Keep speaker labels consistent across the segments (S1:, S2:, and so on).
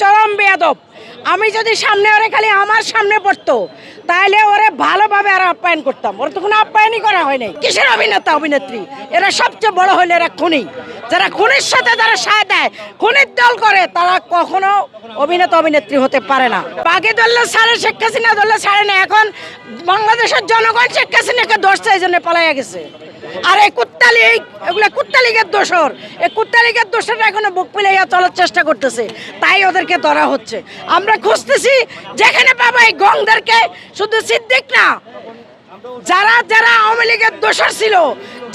S1: চরম বেয়াদব। আমি যদি সামনে ওরে খালি আমার সামনে পড়তো তাহলে ওরে ভালোভাবে আর আপ্যায়ন করতাম। ওর তো কোনো আপ্যায়নই করা হয় নাই। কিসের অভিনেতা, অভিনেত্রী? এরা সবচেয়ে বড় হলে এরা খুনি। যারা খুনির সাথে যারা সায় দেয়, খুনির দল করে, তারা কখনো অভিনেতা, অভিনেত্রী হতে পারে না। বাকি ধরলে সাড়ে শেখ হাসিনা ধরলে সাড়ে না এখন বাংলাদেশের জনগণ শেখ হাসিনাকে ধরছে, এই জন্য পালাইয়া গেছে। আর এই কুত্তা লীগ এগুলো কুত্তা লীগের দোষর এই কুত্তা লীগের দোষরা এখনও বুক পিলাইয়া চলার চেষ্টা করতেছে। তাই ওদেরকে ধরা হচ্ছে। আমরা খুঁজতেছি, যেখানে পাবো এই গংদেরকে। শুধু সিদ্দিক না যারা যারা আওয়ামী লীগের দোষর ছিল,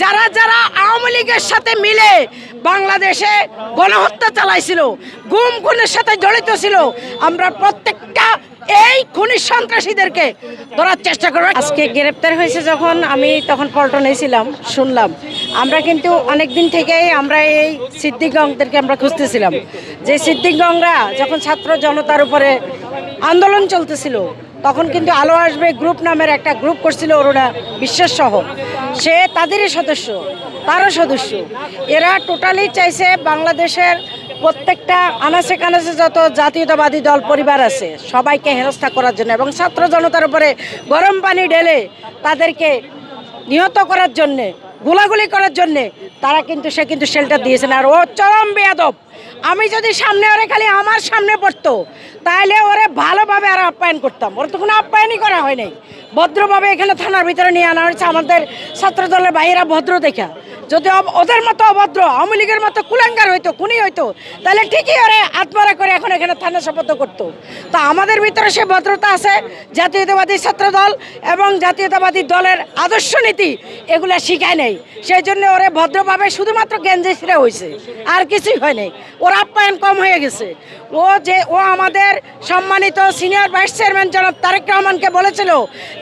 S1: যারা যারা আওয়ামী লীগের সাথে মিলে বাংলাদেশে গণহত্যা চালাইছিল, গুম খুনের সাথে জড়িত ছিল, আমরা প্রত্যেকটা এই খুনি সন্ত্রাসীদেরকে ধরার চেষ্টা করব। আজকে গ্রেপ্তার হয়েছে যখন আমি তখন পল্টনে ছিলাম, শুনলাম। আমরা কিন্তু অনেক দিন থেকেই আমরা এই সিদ্দিকগংদেরকে আমরা খুঁজতেছিলাম। যে সিদ্দিকগংরা যখন ছাত্র জনতার উপরে আন্দোলন চলতেছিল তখন কিন্তু আলো আসবে গ্রুপ নামের একটা গ্রুপ করছিল অরুণা বিশ্বাস সহ। সে তাদেরই সদস্য, তারও সদস্য। এরা টোটালি চাইছে বাংলাদেশের প্রত্যেকটা আনাচে কানাচে যত জাতীয়তাবাদী দল, পরিবার আছে, সবাইকে হেনস্থা করার জন্য এবং ছাত্র জনতার উপরে গরম পানি ঢেলে তাদেরকে নিহত করার জন্যে, গোলাগুলি করার জন্যে তারা কিন্তু, সে কিন্তু শেল্টার দিয়েছেন। আর ও চরম বেয়াদব। আমি যদি সামনে ওরে খালি আমার সামনে পড়তো তাহলে ওরে ভালোভাবে আর আপ্যায়ন করতাম। ওর তো কোনো আপ্যায়নই করা হয় নাই। ভদ্রভাবে এখানে থানার ভিতরে নিয়ে আনা হয়েছে আমাদের ছাত্র দলের ভাইয়েরা ভদ্র দেখা। যদি ওদের মতো অভদ্র, আওয়ামী লীগের মতো কুলাঙ্গার হইতো, খুনি হইতো, তাহলে ঠিকই ওরে আত্মরা করে এখন এখানে থানা শপথ করতো। তা আমাদের ভিতরে সে ভদ্রতা আছে, জাতীয়তাবাদী ছাত্র দল এবং জাতীয়তাবাদী দলের আদর্শ নীতি এগুলা শিখায় নেই। সেই জন্য ওরে ভদ্রভাবে শুধুমাত্র গেঞ্জি ছিঁড়ে হয়েছে আর কিছুই হয় নাই। ওর আপ্যায়ন কম হয়ে গেছে। ও যে, ও আমাদের সম্মানিত সিনিয়র ভাইস চেয়ারম্যান জনাব তারেক রহমানকে বলেছিল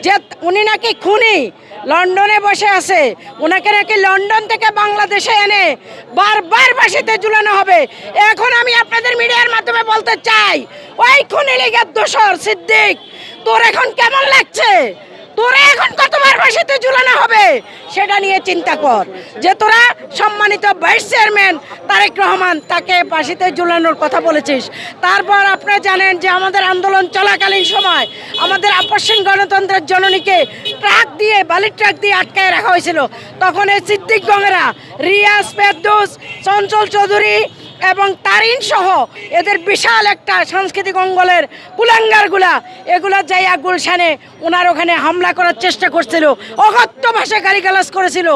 S1: যে, উনি নাকি খুনি লন্ডনে বসে আছে। ওনাকে নাকি লন্ডন থেকে বাংলাদেশে এনে বারবার বাসিতে ঝুলানো হবে। এখন আমি আপনাদের মিডিয়ার মাধ্যমে বলতে চাই, ওই খুনি লীগের দোষর সিদ্দিক, তোর এখন কেমন লাগছে? তোরা ফাঁসিতে ঝুলানো হবে। সেটা নিয়ে চিন্তা কর। যে তোরা সম্মানিত ভাইস চেয়ারম্যান তারেক রহমান তাকে ফাঁসিতে ঝুলানোর কথা বলেছিস। তারপর আপনারা জানেন যে আমাদের আন্দোলন চলাকালীন সময় আমাদের আপসীন গণতন্ত্রের জননীকে ট্রাক দিয়ে, বালির ট্রাক দিয়ে আটকায় রাখা হয়েছিল। তখন এই সিদ্দিক গঙ্গেরা, রিয়াজ ফেরদৌস, চঞ্চল চৌধুরী এবং তারিন সহ এদের বিশাল একটা সাংস্কৃতিক অঙ্গলের কুলাঙ্গারগুলা, এগুলা যাইয়া গুলশানে ওনার ওখানে হামলা করার চেষ্টা করছিল, অগত্য ভাষা গালিগালাজ করেছিল।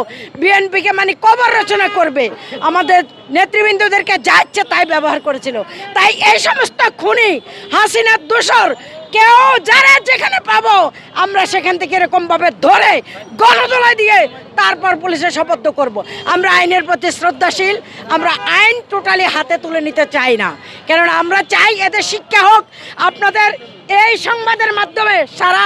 S1: বিএনপিকে মানে কবর রচনা করবে। আমাদের নেতৃবৃন্দদেরকে যা ইচ্ছে তাই ব্যবহার করেছিল। তাই এই সমস্ত খুনি, হাসিনার দোষর কেউ যারা যেখানে পাবো, আমরা সেখান থেকে এরকম ভাবে ধরে গণতলায় দিয়ে তারপর পুলিশে শপথ করব। আমরা আইনের প্রতি শ্রদ্ধাশীল, আমরা আইন টোটালি হাতে তুলে নিতে চাই না কেননা আমরা চাই এদের শিক্ষা হোক আপনাদের এই সংবাদের মাধ্যমে সারা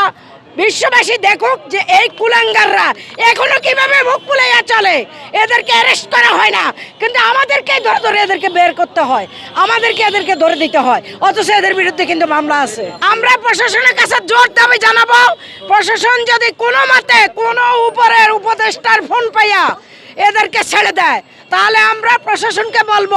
S1: বিশ্ববাসী দেখুক যে এই কুলাঙ্গাররা এখনও কীভাবে মুখ ফুলাইয়া চলে। এদেরকে অ্যারেস্ট করা হয় না। কিন্তু আমাদেরকে ধরে ধরে এদেরকে বের করতে হয়। আমাদেরকে এদেরকে ধরে দিতে হয়। অথচ এদের বিরুদ্ধে কিন্তু মামলা আছে। আমরা প্রশাসনের কাছে জোর দাবি জানাব, প্রশাসন যদি কোনো মতে কোনো উপরের উপদেষ্টার ফোন পাইয়া এদেরকে ছেড়ে দেয়, তাহলে আমরা প্রশাসনকে বলব,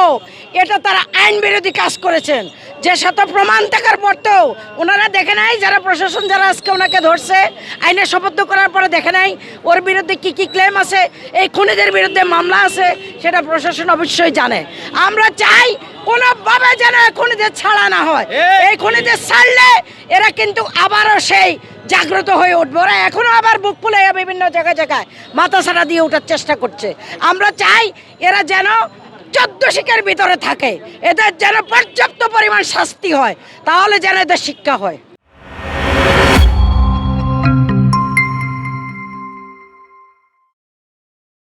S1: এটা তারা আইন বিরোধী কাজ করেছেন। যে শত প্রমাণ থাকার পরতেও ওনারা দেখে নাই যারা প্রশাসন যারা আজকে ওনাকে ধরছে আইনে শপথ করার পরে দেখে নাই ওর বিরুদ্ধে কি কি ক্লেম আছে এই খুনিদের বিরুদ্ধে মামলা আছে সেটা প্রশাসন অবশ্যই জানে। আমরা চাই কোনোভাবে যেন খুনিদের ছাড়া না হয়। এই খুনিদের ছাড়লে এরা কিন্তু আবারও সেই জাগ্রত হয়ে উঠবে। ওরা এখনও আবার বুক ফুলে বিভিন্ন জায়গায় জায়গায় মাথা ছাড়া দিয়ে ওঠার চেষ্টা করছে। আমরা চাই এরা যেন চোদ্দ শিখের ভিতরে থাকে। এদের যেন পর্যাপ্ত পরিমাণ শাস্তি হয়, তাহলে যেন এদের শিক্ষা হয়।